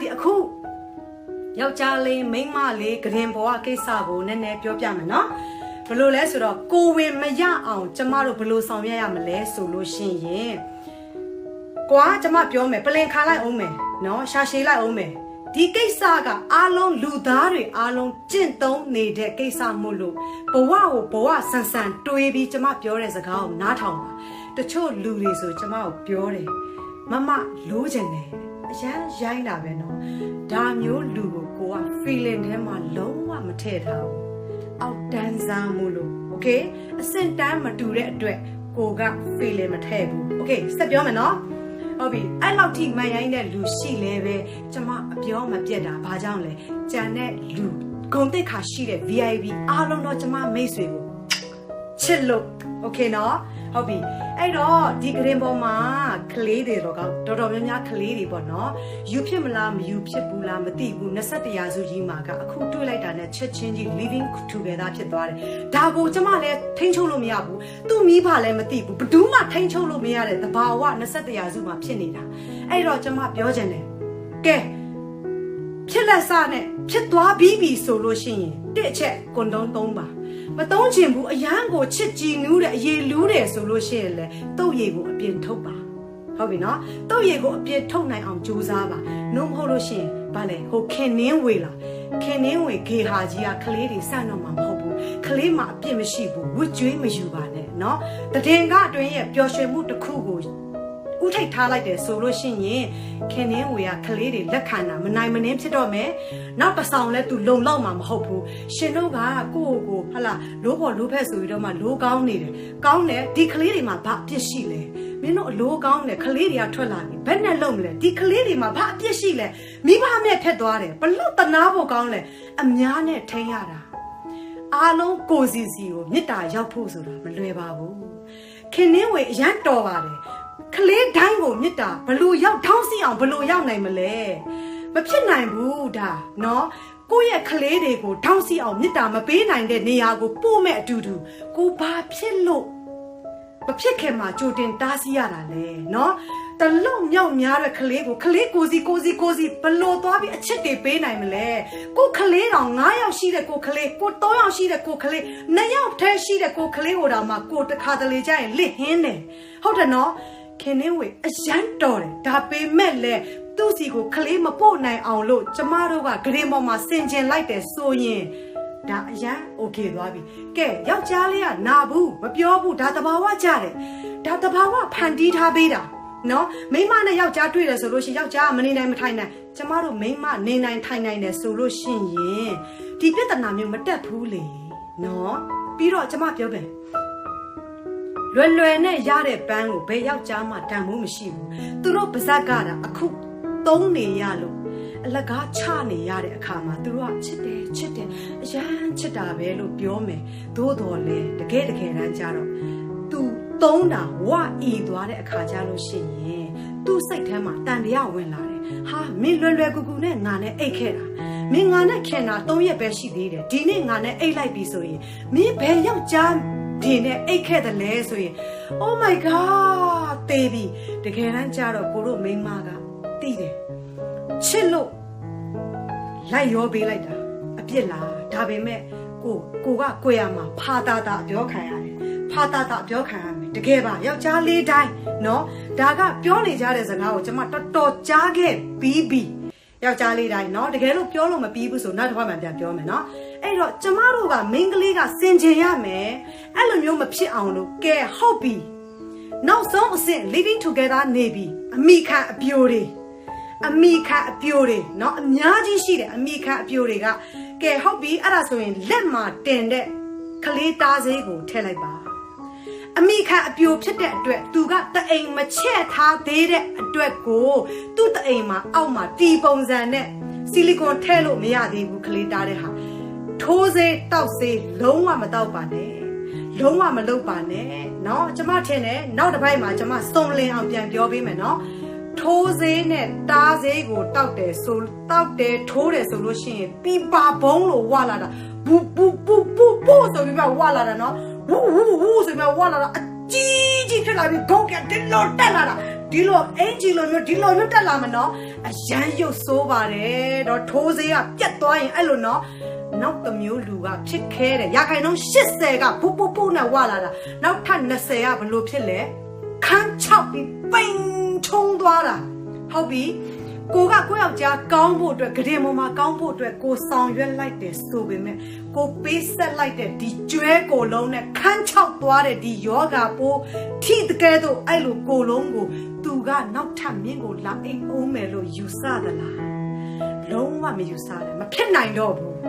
ဒီအခုယောက်ျားလေးမိန်းမလေးဂရင်ဘဝကိစ္စကိုနည်းနည်းပြောပြမယ်နော်ဘယ်လိုလဲဆိုတော့ကိုဝင်မရအောင်ကျမတို့ဘယ်လိုဆောင်ရွက်ရမလဲဆိုလို့ရှိရင်ကွာကျမပြောမယ်ပလင်ခါလိုက်အောင်မယ်နော်ရှာရှည်လိုက်အောင်မယ်ဒီကိစ္စကအားလုံးလူသားတွေအားလုံးကျင့်သုံးနေတဲ့ကိစ္စမို့လို့ဘဝကိုဘဝဆန်ဆန်တွေးပြီးကျမပြောတဲ့စကားကိုနားထောင်ပါတချို့လူတွေဆိုကျမကိုပြောတယ်မမလိုချင်တယ်အ ရန်ရိုင်းတာပဲနော်ဒါမျိုးလူကိုကိုက feeling ထဲမှာလုံးဝမထည့်ထားဘူးအောက်တန်းစားမို့လို့ okay အစင်တန်းမတူတဲ့အတွက်ကိုက feeling မထည့်ဘူး okay ဆက်ပြောမယ်နော်ဟုတ်ပြီအဲ့လောက်ထိမန်ရိုင်းတဲ့လူရှိလဲပဲကျမအပြောမပြတ်တာဘာကြောင့်လဲကြံတဲ့လူဂုံတိတ်ခါရှိတဲ့ VIP အားလုံးတော့ကျမမိတ်ဆွေကိုချစ်လို့ okay နော်ဟုတ်ပြီ အဲ့တော့ဒီဂရင်ပေါ်မှာကလေးတွေတော့ကောတော်တော်များများကလေးတွေပေါ့နော်ယူဖြစ်မလားမယူဖြစ်ဘူးလားမသိဘူး21ရာစုကြီးမှာကအခုတွေ့လိုက်တာနဲ့ချက်ချင်းကြီး living together ဖြစ်သွားတယ်ဒါကိုကျမလည်းထိန်းချုပ်လို့မရဘူးသူ့မိဘလည်းမသိဘူးဘယ်သူမှထိန်းချုပ်လို့မရတဲ့သဘာဝ21ရာစုမှာဖြစ်နေတာအဲ့တော့ကျမပြောချင်တယ်ကဲဖြစ်လက်စနဲ့ဖြစ်သွားပြီးပြီဆိုလို့ရှိရင်တစ်အချက်ကွန်ဒုံးသုံးပါမသုံးချင်ဘူးအရန်ကိုချစ်ကြည်နူးတယ်အရေးလူး တယ်ဆိုလို့ရှိရင်လေတုတ်ရည်ကိုအပြင်ထုတ်ပါဟုတ်ပြီနော်တုတ်ရည်ကိုအပြင်ထုတ်နိုင်အောင်ကြိုးစားပါနှုံးမဟုတ်လို့ရှိရင်ဗာလေဟိုခင်နှင်းဝေလာခင်နှင်းဝေဂေဟာကြီးကကလေးတွေစတော့မှာမဟုတ်ဘူးကလေးမှာအပြစ်မရှိဘူးဝစ်ကြွေးမယူပါနဲ့နော်တည်င်ကအတွင်းရဲ့ပျော်ရွှင်မှုတစ်ခုကို ဥထိတ်ထားလိုက်တယ်ဆိုလို့ရှိရင်ခင်နှင်းဝေကကလေးတွေလက်ခံတာမနိုင်မနှင်းဖြစ်တော့မယ်နောက်တစ်ဆောင်လဲသူလုံလောက်မှာမဟုတ်ဘူးရှင်တို့ကကိုယ့်ကိုယ်ကိုဟလာလိုးပေါ်လိုးဖက်ဆိုပြီးတော့မှလိုးကောင်းနေတယ်ကောင်းတယ်ဒီကလေးတွေမှာဘာအပြစ်ရှိလဲမင်းတို့အလိုးကောင်းတယ်ကလေးတွေကထွက်လာပြီဘယ်နဲ့လုံမလဲဒီကလေးတွေမှာဘာအပြစ်ရှိလဲမိဘနဲ့ဖက်သွားတယ်ဘလို့တနာဖို့ကောင်းလဲအများနဲ့ထိန်းရတာအားလုံးကိုစီစီကိုမေတ္တာရောက်ဖို့ဆိုတာမလွယ်ပါဘူးခင်နှင်းဝေအရန်တော်ပါတယ် ကလေးတိုင်းကိုမေတ္တာဘလို့ရောက်ထောင်းစီအောင်ဘလို့ရောက်နိုင်မလဲမဖြစ်နိုင်ဘူးဒါနော်ကိုယ့်ရဲ့ကလေးတွေကိုထောင်းစီအောင်မေတ္တာမပေးနိုင်တဲ့နေရာကိုပို့မဲ့အတူတူကိုဘာဖြစ်လို့မဖြစ်ခင်မှာကြိုတင်တားဆီးရတာလဲနော်တလုံးမြောက်များတဲ့ကလေးကိုကလေးကိုစီကိုစီကိုစီဘလို့သွားပြီးအချစ်တွေပေးနိုင်မလဲကိုကလေးတော်9ယောက်ရှိတဲ့ကိုကလေးကို3ယောက်ရှိတဲ့ကိုကလေး2ယောက်ထဲရှိတဲ့ကိုကလေးဟိုတောင်မှကိုတခါတလေကြရင်လစ်ဟင်းတယ်ဟုတ်တယ်နော် ခင်နေဝေအရန်တော်တယ်ဒါပေမဲ့လေသူ့စီကိုကလေးမပို့နိုင်အောင်လို့ကျမတို့ကဂရင်ပေါ်မှာဆင်ကျင်လိုက်တယ်ဆိုရင်ဒါအရန်โอเคသွားပြီကဲယောက်ျားလေးကနာဘူးမပြောဘူးဒါတဘာဝကြတယ်ဒါတဘာဝဖန်တီးထားပေးတာနော်မိန်းမနဲ့ယောက်ျားတွေ့တယ်ဆိုလို့ရှိရင်ယောက်ျားကမနေနိုင်မထိုင်နိုင်ကျမတို့မိန်းမနေနိုင်ထိုင်နိုင်တယ်ဆိုလို့ရှိရင်ဒီပြဿနာမျိုးမတက်ဘူးလေနော်ပြီးတော့ကျမပြောမယ် လွယ်လွယ်နဲ့ရတဲ့ပန်းကိုဘယ်ယောက်ျားမှတန်ဖို့မရှိဘူးသူတို့ပါဇက်ကတာအခုသုံးနေရလို့အလကားချနေရတဲ့အခါမှာသူတို့ကချစ်တယ်ချစ်တယ်အရန်ချစ်တာပဲလို့ပြောမယ်သို့တော်လဲတကယ်တကယ်တမ်းကြတော့သူသုံးတာဝအီသွားတဲ့အခါကြလို့ရှိရင်သူ့စိတ်ထဲမှာတန်တရားဝင်လာတယ်ဟာမင်းလွယ်လွယ်ကူကူနဲ့ငါနဲ့အိတ်ခဲ့တာမင်းငါနဲ့ခင်တာ၃ရက်ပဲရှိသေးတယ်ဒီနေ့ငါနဲ့အိတ်လိုက်ပြီဆိုရင်မင်းဘယ်ယောက်ျား ဒီနဲ့အိတ်ခဲ့တယ်လဲဆိုရင် Oh my god တေးပြီတကယ်တမ်းကြတော့ကိုတို့မိန်းမကတိတယ်ချစ်လို့လိုက်ရောပေးလိုက်တာအပြစ်လားဒါပေမဲ့ကိုကိုကကိုရမှာဖာတာတာပြောခံရတယ်ဖာတာတာပြောခံရမယ်တကယ်ပါယောက်ျားလေးတိုင်းเนาะဒါကပြောနေကြတဲ့စကားကိုကျွန်မတော်တော်ကြားခဲ့ပြီးပြီယောက်ျားလေးတိုင်းเนาะတကယ်လို့ပြောလို့မပြီးဘူးဆိုနောက်တစ်ခါမှပြန်ပြောမယ်เนาะ အဲ့တော့ကျမတို့ကမိန်းကလေးကစင်ကြင်ရမယ်အဲ့လိုမျိုးမဖြစ်အောင်လို့ကဲဟုတ်ပြီနောက်ဆုံးအဆင့် living together နေပြီအမိခံအပြိုတွေအမိခံအပြိုတွေเนาะအများကြီးရှိတယ်အမိခံအပြိုတွေကကဲဟုတ်ပြီအဲ့ဒါဆိုရင်လက်မှာတင်တဲ့ကလေးတားစေးကိုထည့်လိုက်ပါအမိခံအပြိုဖြစ်တဲ့အတွက်သူကတအိမ်မချက်ထားသေးတဲ့အတွက်ကိုသူ့တအိမ်မှာအောက်မှာတီပုံစံနဲ့ဆီလီကွန်ထည့်လို့မရသေးဘူးကလေးတားတဲ့ဟာ ထိုးစေးတောက်စေးလုံးဝမတောက်ပါနဲ့လုံးဝမလုပ်ပါနဲ့เนาะကျမထင်တယ်နောက်တစ်ပိုင်းမှာကျမစုံလင်အောင်ပြန်ပြောပေးမယ်เนาะထိုးစေးနဲ့တားစေးကိုတောက်တယ်ဆိုတောက်တယ်ထိုးတယ်ဆိုလို့ရှိရင်ပြပါဘုံလို့ဝလာတာဘူဘူဘူဘူဘူဆိုပြီးမှဝလာတာเนาะဝူဝူဝူဆိုပြီးမှဝလာတာအကြီးကြီးဖြစ်လာပြီးဂုတ်ကဒီလိုတက်လာတာဒီလိုအင်ဂျီလိုမျိုးဒီလိုမျိုးတက်လာမနော် အရန်ရုပ်ဆိုးပါတယ်တော့ထိုးစေးကပြတ်သွားရင်အဲ့လိုနော်နောက်တစ်မျိုးလူကဖြစ်ခဲတယ်ရာခိုင်နှုန်း80ကပူပူပူနဲ့ဝလာတာနောက်ထပ်20ကဘလို့ဖြစ်လဲခန်းချောက်ပြီးပိန်ထုံးသွားတာဟုတ်ပြီ ကိုကကိုယောက်ျားကောင်းဖို့အတွက်ဂရင်ပေါ်မှာကောင်းဖို့အတွက်ကိုဆောင်ရွက်လိုက်တယ်ဆိုပေမဲ့ကိုပေးဆက်လိုက်တဲ့ဒီကျွဲကိုလုံးနဲ့ခန်းချောက်သွားတဲ့ဒီယောဂပိုးထိတကယ်တော့အဲ့လိုကိုလုံးကိုသူကနောက်ထပ်မင်းကိုလာအိမ်အောင်မယ်လို့ယူဆသလားလုံးဝမယူဆတယ်မဖြစ်နိုင်တော့ဘူး